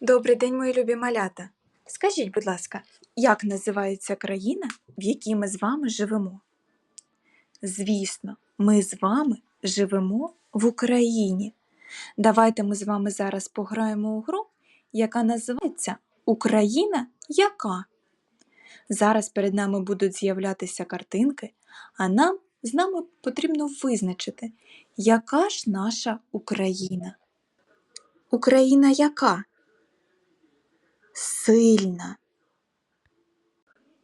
Добрий день, мої любі малята. Скажіть, будь ласка, як називається країна, в якій ми з вами живемо? Звісно, ми з вами живемо в Україні. Давайте ми з вами зараз пограємо у гру, яка називається Україна яка? Зараз перед нами будуть з'являтися картинки, а нам з нами потрібно визначити, яка ж наша Україна. Україна яка? Сильна.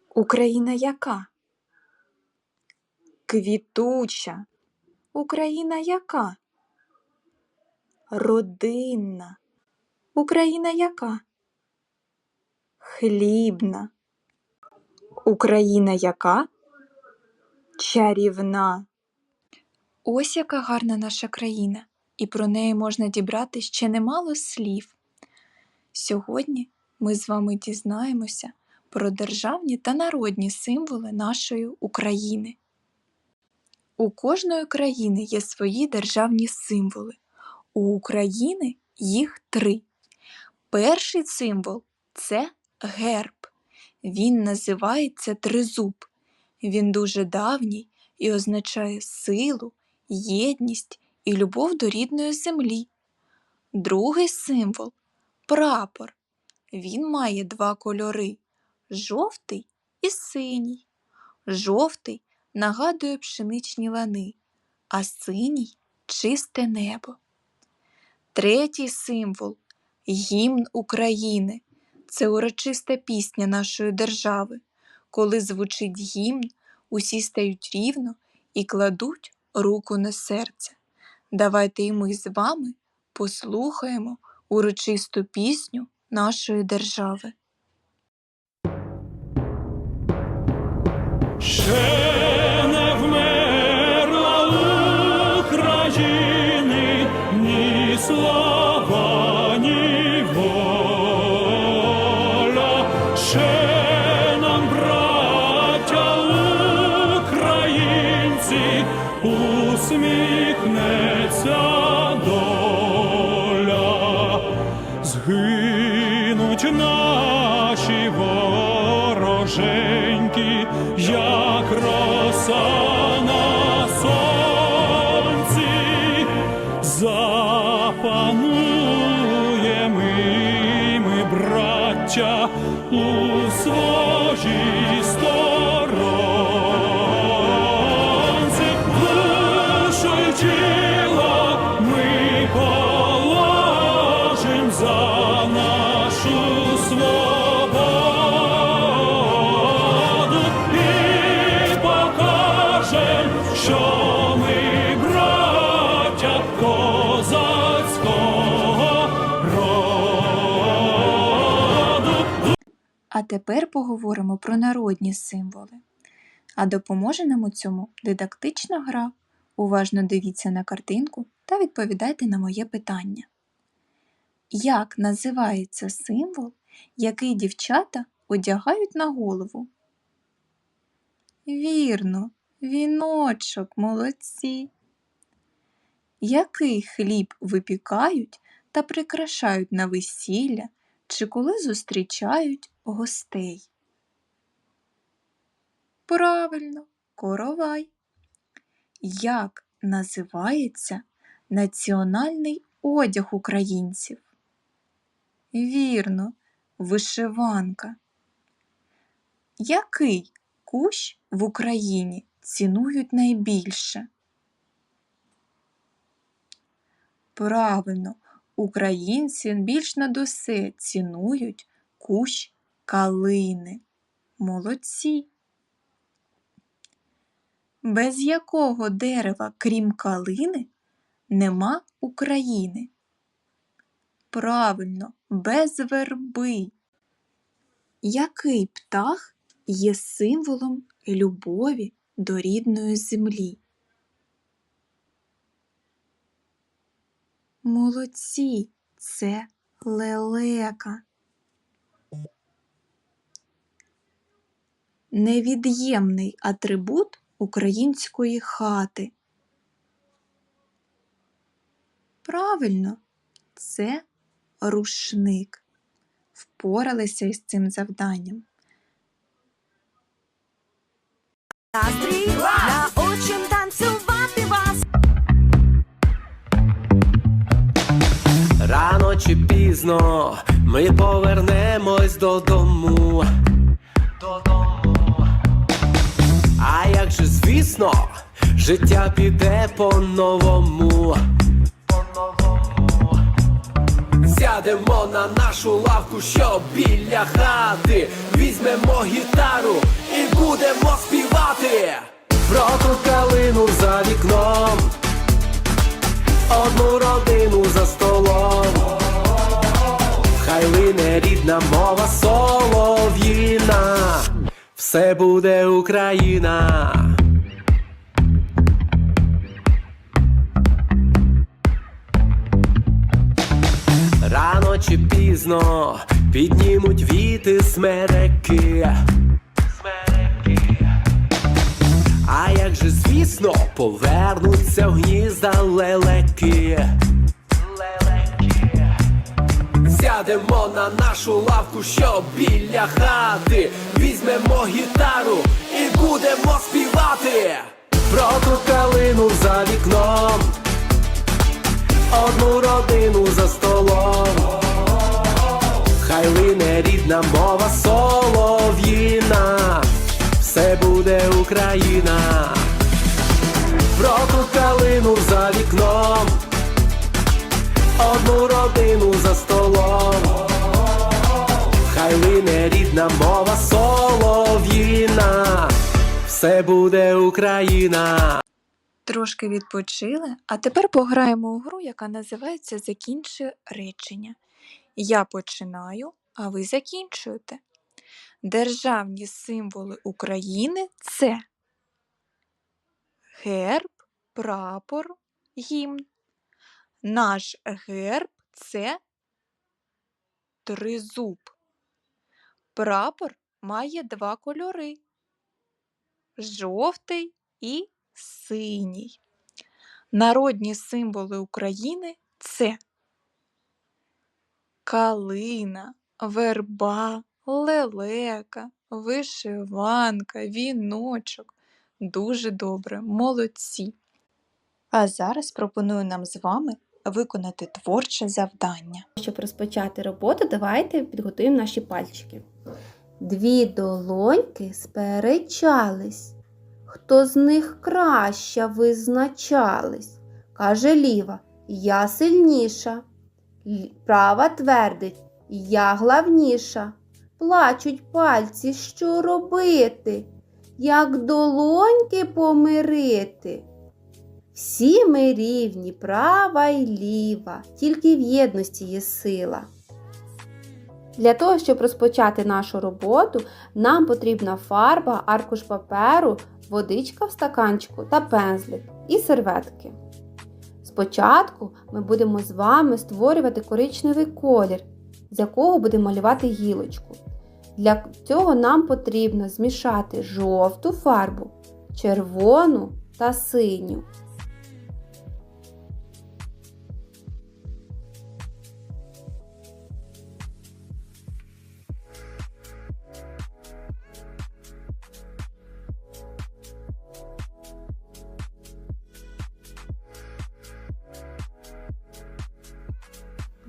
Україна яка? Квітуча. Україна яка? Родинна. Україна яка? Хлібна. Україна яка? Чарівна. Ось яка гарна наша країна, і про неї можна дібрати ще немало слів. Сьогодні ми з вами дізнаємося про державні та народні символи нашої України. У кожної країни є свої державні символи. У України їх три. Перший символ це герб. Він називається тризуб. Він дуже давній і означає силу, єдність і любов до рідної землі. Другий символ прапор. Він має два кольори жовтий і синій. Жовтий нагадує пшеничні лани, а синій чисте небо. Третій символ гімн України. Це урочиста пісня нашої держави. Коли звучить гімн, усі стають рівно і кладуть руку на серце. Давайте і ми з вами послухаємо урочисту пісню нашої держави. Як роса А тепер поговоримо про народні символи. А допоможе нам у цьому дидактична гра. Уважно дивіться на картинку та відповідайте на моє питання. Як називається символ, який дівчата одягають на голову? Вірно, віночок, молодці. Який хліб випікають та прикрашають на весілля чи коли зустрічають гостей? Правильно, коровай. Як називається національний одяг українців? Вірно, вишиванка. Який кущ в Україні цінують найбільше? Правильно, українці більш над усе цінують кущ калини. Молодці. Без якого дерева, крім калини, нема України? Правильно, без верби. Який птах є символом любові до рідної землі? Молодці, це лелека. Невід'ємний атрибут української хати. Правильно, це рушник. впоралися із цим завданням. Настрій чи пізно ми повернемось додому. Додому. А як же, звісно, життя піде по-новому. Сядемо на нашу лавку, що біля хати. Візьмемо гітару і будемо співати. Про ту калину за вікном одну родину за столом. Хай лине рідна мова солов'їна, все буде Україна. Рано чи пізно піднімуть віти смереки. А як же, звісно, повернуться в гнізда. Лелеки. Сядемо на нашу лавку, що біля хати. Візьмемо гітару і будемо співати. Про ту калину за вікном. Одну родину за столом. Хай лине рідна мова солов'їна, все буде Україна. Одну родину за столом. Хай лине рідна мова солов'їна, все буде Україна. Трошки відпочили, а тепер пограємо у гру, яка називається Закінчи речення. Я починаю, а ви закінчуєте. Державні символи України це герб, прапор, гімн. Наш герб це тризуб. Прапор має два кольори жовтий і синій. Народні символи України це калина, верба, лелека, вишиванка, віночок. Дуже добре, молодці. А зараз пропоную нам з вами виконати творче завдання. Щоб розпочати роботу, давайте підготуємо наші пальчики. Дві долоньки сперечались. Хто з них краща визначались? Каже ліва, я сильніша. Права твердить, я главніша. Плачуть пальці, що робити? Як долоньки помирити? Всі ми рівні, права й ліва, тільки в єдності є сила. Для того, щоб розпочати нашу роботу, нам потрібна фарба, аркуш паперу, водичка в стаканчику та пензлик і серветки. Спочатку ми будемо з вами створювати коричневий колір, з якого будемо малювати гілочку. Для цього нам потрібно змішати жовту фарбу, червону та синю.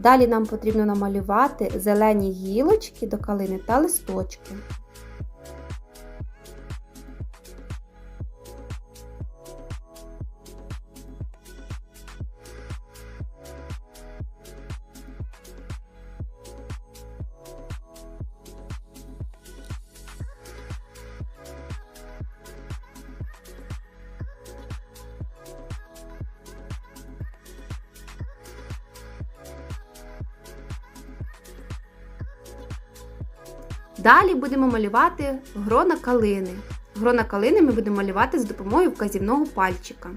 Далі нам потрібно намалювати зелені гілочки до калини та листочки. Далі будемо малювати грона калини. Грона калини ми будемо малювати з допомогою вказівного пальчика.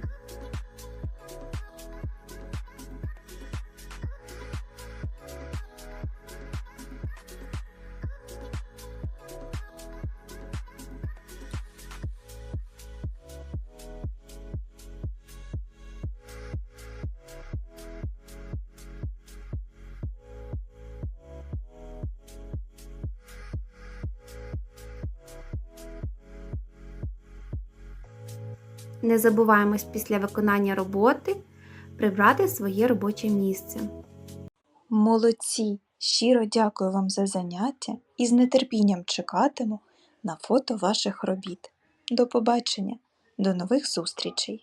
Не забуваємось після виконання роботи прибрати своє робоче місце. Молодці! Щиро дякую вам за заняття і з нетерпінням чекатиму на фото ваших робіт. До побачення, до нових зустрічей!